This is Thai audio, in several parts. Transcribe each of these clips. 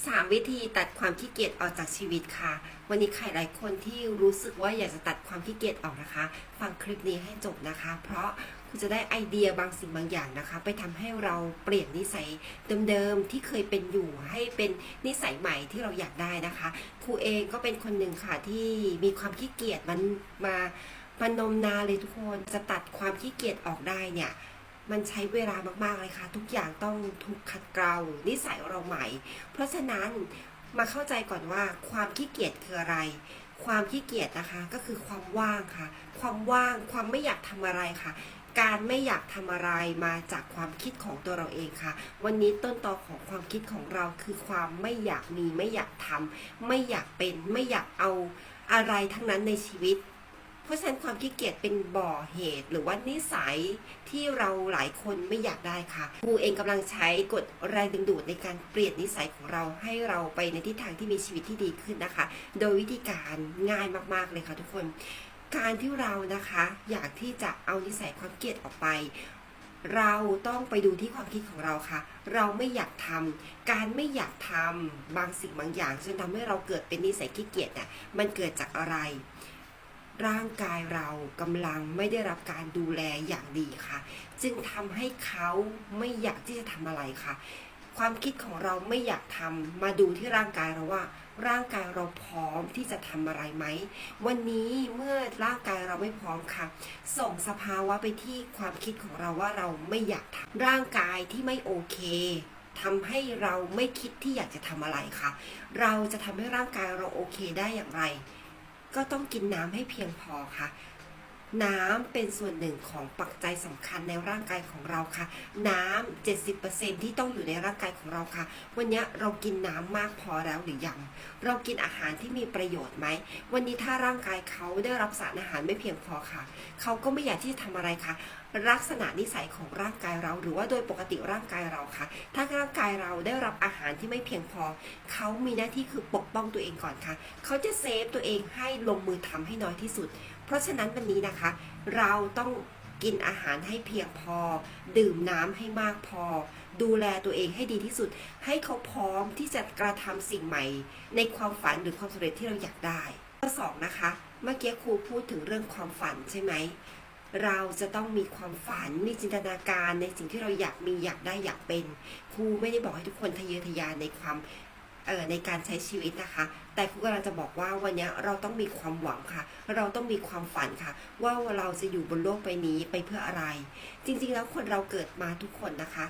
3 วิธีตัดความขี้เกียจออกจากชีวิตค่ะ วันนี้ใครหลายคนที่รู้สึกว่าอยากจะตัดความขี้เกียจออกนะคะ ฟังคลิปนี้ให้จบนะคะ เพราะคุณจะได้ไอเดียบางสิ่งบางอย่างนะคะ ไปทำให้เราเปลี่ยนนิสัยเดิมๆที่เคยเป็นอยู่ให้เป็นนิสัยใหม่ที่เราอยากได้นะคะครูเองก็เป็นคนหนึ่งค่ะที่มีความขี้เกียจมันมามันนมนานเลยทุกคนจะตัดความขี้เกียจออกได้เนี่ย มันใช้เวลามากๆเลยค่ะ ทุกอย่างต้องถูกขัดเกลานิสัยเราใหม่ เพราะฉะนั้นมาเข้าใจก่อนว่าความขี้เกียจคืออะไร ความขี้เกียจนะคะก็คือความว่างค่ะ ความว่างความไม่อยากทำอะไรค่ะ การไม่อยากทำอะไรมาจากความคิดของตัวเราเองค่ะ วันนี้ต้นตอของความคิดของเราคือความไม่อยากมีไม่อยากทำไม่อยากเป็นไม่อยากเอาอะไรทั้งนั้นในชีวิต เพราะฉะนั้นความขี้เกียจเป็นบ่อเหตุ หรือว่านิสัยที่เราหลายคนไม่อยากได้ค่ะครูเองกำลังใช้กฎแรงดึงดูดในการเปลี่ยนนิสัยของเราให้เราไปในทิศทางที่มีชีวิตที่ดีขึ้นนะคะ โดยวิธีการง่ายมากๆเลยค่ะทุกคน การที่เรานะคะอยากที่จะเอานิสัยความเกลียดออกไปเราต้องไปดูที่ความคิดของเราค่ะ เราไม่อยากทำการไม่อยากทำบางสิ่งบางอย่างจนทำให้เราเกิดเป็นนิสัยขี้เกียจเนี่ยมันเกิดจากอะไร ร่างกายเรากำลังไม่ได้รับการดูแลอย่างดีค่ะ จึงทำให้เขาไม่อยากที่จะทำอะไรค่ะ ความคิดของเราไม่อยากทำมาดูที่ร่างกายเราว่า ร่างกายเราพร้อมที่จะทำอะไรไหม วันนี้เมื่อร่างกายเราไม่พร้อมค่ะ ส่งสภาวะไปที่ความคิดของเราว่าเราไม่อยากทำร่างกายที่ไม่โอเคทำให้เราไม่คิดที่อยากจะทำอะไรค่ะ เราจะทำให้ร่างกายเราโอเคได้อย่างไร ก็ต้องกินน้ำให้เพียงพอค่ะ น้ำเป็นส่วนหนึ่งของปัจจัยสำคัญในร่างกายของเราค่ะ น้ำ70%ที่ต้องอยู่ในร่างกายของเราค่ะ วันนี้เรากินน้ำมากพอแล้วหรือยัง เรากินอาหารที่มีประโยชน์ไหม วันนี้ถ้าร่างกายเขาได้รับสารอาหารไม่เพียงพอค่ะ เขาก็ไม่อยากที่จะทำอะไรค่ะลักษณะนิสัยของร่างกายเรา หรือว่าโดยปกติร่างกายเราค่ะ ถ้าร่างกายเราได้รับอาหารที่ไม่เพียงพอ เขามีหน้าที่คือปกป้องตัวเองก่อนค่ะ เขาจะเซฟตัวเองให้ลงมือทำให้น้อยที่สุด ราะฉะนั้นวันนี้นะคะ เราต้องกินอาหารให้เพียงพอ ดื่มน้ำให้มากพอ ดูแลตัวเองให้ดีที่สุด ให้เขาพร้อมที่จะกระทำสิ่งใหม่ ในความฝันหรือความสำเร็จที่เราอยากได้ข้อสองนะคะ เมื่อกี้ครูพูดถึงเรื่องความฝันใช่ไหมเราจะต้องมีความฝัน มีจินตนาการในสิ่งที่เราอยากมีอยากได้อยากเป็น ครูไม่ได้บอกให้ทุกคนทะเยอทะยานในความ ในการใช้ชีวิตนะคะ แต่ครูกำลังจะบอกว่าวันนี้เราต้องมีความหวังค่ะ เราต้องมีความฝันค่ะ ว่าเราจะอยู่บนโลกใบนี้ไปเพื่ออะไร จริงๆแล้วคนเราเกิดมาทุกคนนะคะ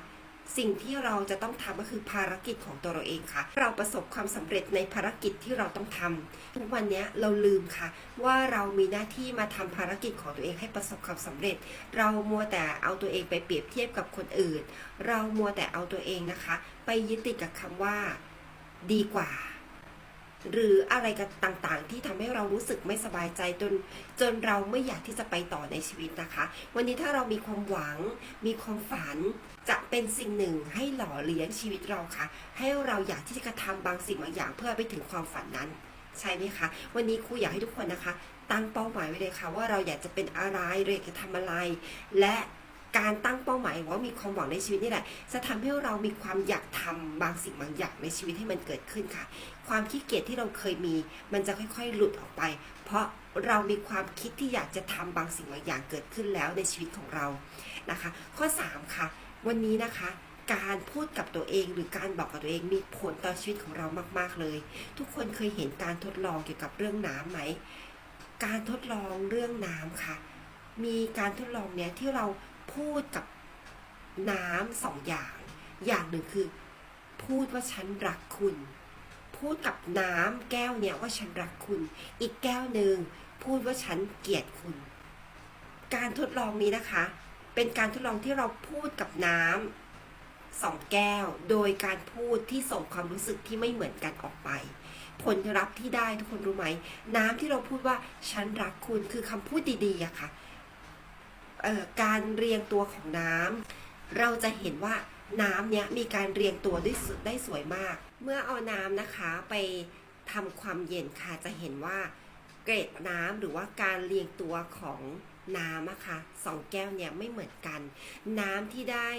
สิ่งที่เราจะต้องทำก็คือภารกิจของตัวเราเองค่ะ เราประสบความสำเร็จในภารกิจที่เราต้องทำทุกวันนี้เราลืมค่ะ ว่าเรามีหน้าที่มาทำภารกิจของตัวเองให้ประสบความสำเร็จ เรามัวแต่เอาตัวเองไปเปรียบเทียบกับคนอื่น เรามัวแต่เอาตัวเองนะคะ ไปยึดติดกับคำว่า ดีกว่า หรืออะไรกันต่างๆ ที่ทำให้เรารู้สึกไม่สบายใจจนจนเราไม่อยากที่จะไปต่อในชีวิตนะคะ วันนี้ถ้าเรามีความหวัง มีความฝันจะเป็นสิ่งหนึ่งให้หล่อเลี้ยงชีวิตเราค่ะ ให้เราอยากที่จะกระทำบางสิ่งบางอย่างเพื่อไปถึงความฝันนั้นใช่ไหมคะ วันนี้ครูอยากให้ทุกคนนะคะ ตั้งเป้าหมายไว้เลยค่ะ ว่าเราอยากจะเป็นอะไรเราอยากจะทำอะไร และ การตั้งเป้าหมายว่ามีความหวังในชีวิตนี่แหละ จะทำให้เรามีความอยากทำบางสิ่งบางอย่างในชีวิตให้มันเกิดขึ้นค่ะ ความขี้เกียจที่เราเคยมี มันจะค่อยๆหลุดออกไป เพราะเรามีความคิดที่อยากจะทำบางสิ่งบางอย่างเกิดขึ้นแล้วในชีวิตของเรานะคะ ข้อ 3 ค่ะ วันนี้นะคะการพูดกับตัวเองหรือการบอกกับตัวเองมีผลต่อชีวิตของเรามาก ๆ เลย ทุกคนเคยเห็นการทดลองเกี่ยวกับเรื่องน้ำไหม การทดลองเรื่องน้ำค่ะ มีการทดลองเนี้ยที่เรา พูดกับน้ำสองอย่าง อย่างหนึ่งคือ พูดว่าฉันรักคุณ พูดกับน้ำแก้วเนี่ยว่าฉันรักคุณ อีกแก้วหนึ่งพูดว่าฉันเกลียดคุณ การทดลองนี้นะคะ เป็นการทดลองที่เราพูดกับน้ำสองแก้ว โดยการพูดที่ส่งความรู้สึกที่ไม่เหมือนกันออกไป ผลลัพธ์ที่ได้ทุกคนรู้ไหม น้ำที่เราพูดว่าฉันรักคุณคือคำพูดดีๆอะค่ะเอ่อ การเรียงตัวของน้ำเราจะเห็นว่าน้ำเนี้ยมีการเรียงตัวได้ได้สวยมาก เมื่อเอาน้ำนะคะไปทำความเย็นค่ะจะเห็นว่าเกร็ดน้ำหรือว่าการเรียงตัวของน้ำอะค่ะสองแก้วเนี่ยไม่เหมือนกัน น้ำที่ได้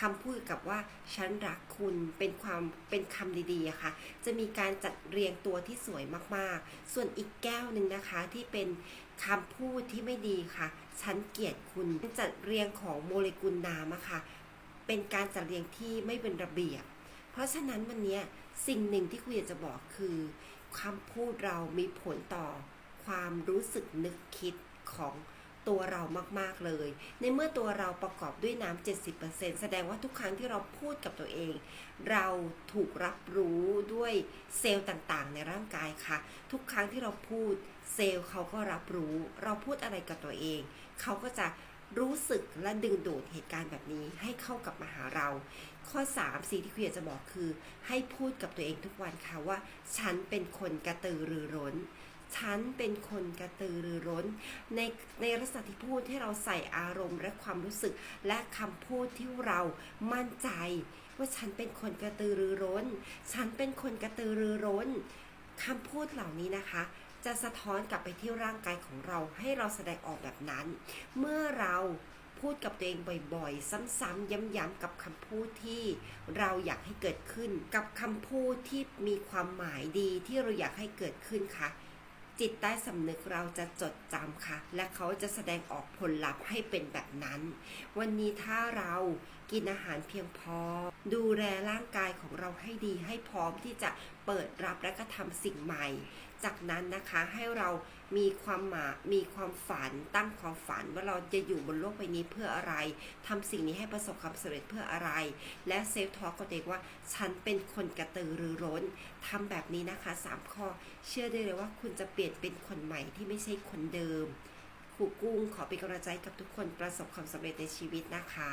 คำพูดกับว่าฉันรักคุณเป็นความเป็นคำดีๆอะค่ะ จะมีการจัดเรียงตัวที่สวยมากๆ ส่วนอีกแก้วหนึ่งนะคะที่เป็นคำพูดที่ไม่ดีค่ะ ฉันเกลียดคุณจัดเรียงของโมเลกุลน้ำอะค่ะเป็นการจัดเรียงที่ไม่เป็นระเบียบ เพราะฉะนั้นวันนี้สิ่งหนึ่งที่คุยากจะบอกคือคำพูดเรามีผลต่อความรู้สึกนึกคิดของตัวเรามาก ๆ เลย ในเมื่อตัวเราประกอบด้วยน้ำ70%แสดงว่าทุกครั้งที่เราพูดกับตัวเอง เราถูกรับรู้ด้วยเซลล์ต่างๆ ในร่างกายค่ะ ทุกครั้งที่เราพูดเซลล์เขาก็รับรู้ เราพูดอะไรกับตัวเอง เขาก็จะรู้สึกและดึงดูดเหตุการณ์แบบนี้ให้เข้ากับมาหาเรา ข้อ 3 สิ่งที่คุยากจะบอกคือ ให้พูดกับตัวเองทุกวันค่ะว่า ฉันเป็นคนกระตือรือร้น ฉันเป็นคนกระตือรือร้น ในในลักษณะที่พูดให้เราใส่อารมณ์และความรู้สึก และคำพูดที่เรามั่นใจ ว่าฉันเป็นคนกระตือรือร้น ฉันเป็นคนกระตือรือร้นคำพูดเหล่านี้นะคะ จะสะท้อนกลับไปที่ร่างกายของเราให้เราแสดงออกแบบนั้น เมื่อเราพูดกับตัวเองบ่อยๆ ซ้ำๆ ย้ำๆ กับคำพูดที่เราอยากให้เกิดขึ้น กับคำพูดที่มีความหมายดีที่เราอยากให้เกิดขึ้นค่ะ จิตใต้สำนึกเราจะจดจำค่ะ และเขาจะแสดงออกผลลัพธ์ให้เป็นแบบนั้น วันนี้ถ้าเรากินอาหารเพียงพอ ดูแลร่างกายของเราให้ดีให้พร้อมที่จะเปิดรับและก็ทำสิ่งใหม่ จากนั้นนะคะให้เรามีความหมามีความฝันตั้งความฝันว่าเราจะอยู่บนโลกใบนี้เพื่ออะไรทำสิ่งนี้ให้ประสบความสำเร็จเพื่ออะไร และเซฟทอล์กกับตัวเองว่าฉันเป็นคนกระตือรือร้นทำแบบนี้นะคะ 3 ข้อ เชื่อได้เลยว่าคุณจะเปลี่ยนเป็นคนใหม่ที่ไม่ใช่คนเดิมครูกุ้งขอเป็นกำลังใจกับทุกคนประสบความสำเร็จในชีวิตนะคะ